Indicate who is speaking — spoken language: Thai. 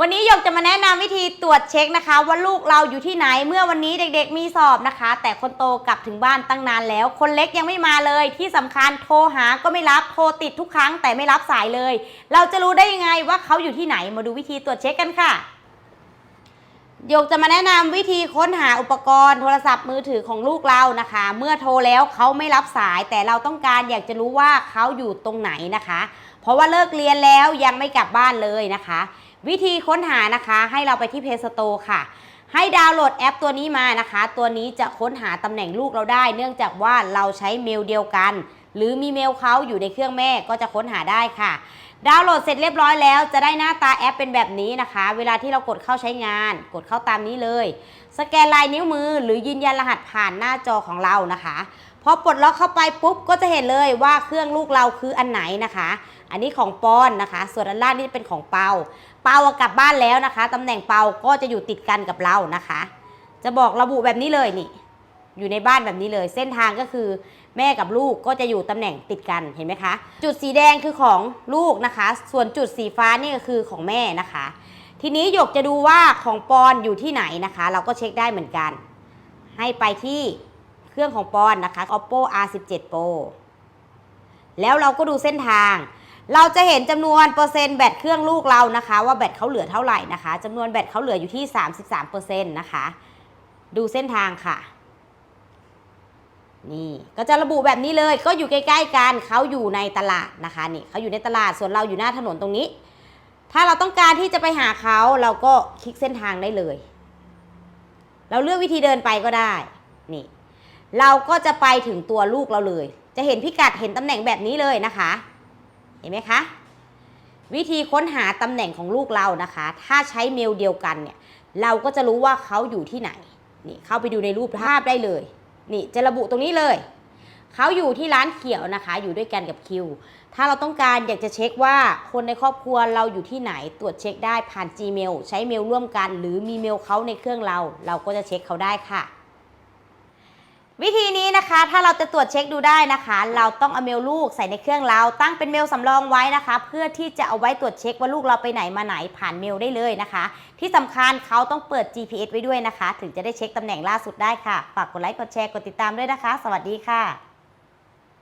Speaker 1: วันนี้หยกจะมาแนะนำวิธีตรวจเช็คนะคะ ว่าลูกเราอยู่ที่ไหนเมื่อวันนี้เด็กๆมีสอบนะคะ แต่คนโตกลับถึงบ้านตั้งนานแล้ว คนเล็กยังไม่มาเลยที่สำคัญโทรหาก็ไม่รับโทรติดทุกครั้งแต่ไม่รับสายเลย เราจะรู้ได้ยังไงว่าเขาอยู่ที่ไหนมาดูวิธีตรวจเช็คกันค่ะ หยกจะมาแนะนำวิธีค้นหาอุปกรณ์โทรศัพท์มือถือของลูกเรานะคะ เมื่อโทรแล้วเขาไม่รับสาย แต่เราต้องการอยากจะรู้ว่าเขาอยู่ตรงไหนนะคะ เพราะว่าเลิกเรียนแล้วยังไม่กลับบ้านเลยนะคะ วิธีค้นหานะคะให้เราไปที่ Play Store ค่ะ ให้ดาวน์โหลดแอปตัวนี้มานะคะ ตัวนี้จะค้นหาตำแหน่งลูกเราได้ เนื่องจากว่าเราใช้เมลเดียวกัน หรือมีเมลเขาอยู่ในเครื่องแม่ก็จะค้นหาได้ค่ะ ดาวน์โหลดเสร็จเรียบร้อยแล้วจะได้หน้าตาแอปเป็นแบบนี้นะคะ เวลาที่เรากดเข้าใช้งาน กดเข้าตามนี้เลย สแกนลายนิ้วมือ หรือยืนยันรหัสผ่านหน้าจอของเรานะคะพอปลดล็อกเข้าไปปุ๊บก็จะเห็นเลยว่าเครื่องลูกเราคืออันไหนนะคะ อันนี้ของปอนนะคะ ส่วนอันล่างนี่เป็นของเปา เปากลับบ้านแล้วนะคะตำแหน่งเปาก็จะอยู่ติดกันกับเรานะคะ จะบอกระบุแบบนี้เลยนี่ อยู่ในบ้านแบบนี้เลย เส้นทางก็คือแม่กับลูกก็จะอยู่ตำแหน่งติดกันเห็นไหมคะ จุดสีแดงคือของลูกนะคะ ส่วนจุดสีฟ้านี่ก็คือของแม่นะคะ ทีนี้หยกจะดูว่าของปอนอยู่ที่ไหนนะคะ เราก็เช็คได้เหมือนกัน ให้ไปที่เครื่องของปอนนะคะ oppo r17 pro แล้วเราก็ดูเส้นทาง เราจะเห็นจำนวนเปอร์เซ็นต์แบตเครื่องลูกเรานะคะ ว่าแบตเขาเหลือเท่าไหร่นะคะจำนวนแบตเขาเหลืออยู่ที่ 33%นะคะ ดูเส้นทางค่ะ นี่ก็จะระบุแบบนี้เลยก็อยู่ใกล้ๆกันเขาอยู่ในตลาดนะคะนี่เขาอยู่ในตลาดส่วนเราอยู่หน้าถนนตรงนี้ ถ้าเราต้องการที่จะไปหาเขาเราก็คลิกเส้นทางได้เลย เราเลือกวิธีเดินไปก็ได้นี่เราก็จะไปถึงตัวลูกเราเลย จะเห็นพิกัดเห็นตำแหน่งแบบนี้เลยนะคะ เห็นไหมคะ วิธีค้นหาตำแหน่งของลูกเรานะคะ ถ้าใช้เมลเดียวกันเนี่ยเราก็จะรู้ว่าเขาอยู่ที่ไหนนี่เข้าไปดูในรูปภาพได้เลย นี่จะระบุตรงนี้เลยเขาอยู่ที่ร้านเขียวนะคะ อยู่ด้วยกันกับคิว ถ้าเราต้องการอยากจะเช็คว่าคนในครอบครัวเราอยู่ที่ไหนตรวจเช็คได้ผ่าน Gmail ใช้เมลร่วมกัน หรือมีเมลเขาในเครื่องเรา เราก็จะเช็คเขาได้ค่ะ วิธีนี้นะคะถ้าเราจะตรวจเช็คดูได้นะคะ เราต้องเอาเมลลูกใส่ในเครื่องเราตั้งเป็นเมลสำรองไว้นะคะ เพื่อที่จะเอาไว้ตรวจเช็คว่าลูกเราไปไหนมาไหนผ่านเมลได้เลยนะคะ ที่สำคัญเขาต้องเปิด GPS ไว้ด้วยนะคะ ถึงจะได้เช็คตำแหน่งล่าสุดได้ค่ะ ฝากกดไลค์กดแชร์กดติดตามด้วยนะคะ สวัสดีค่ะ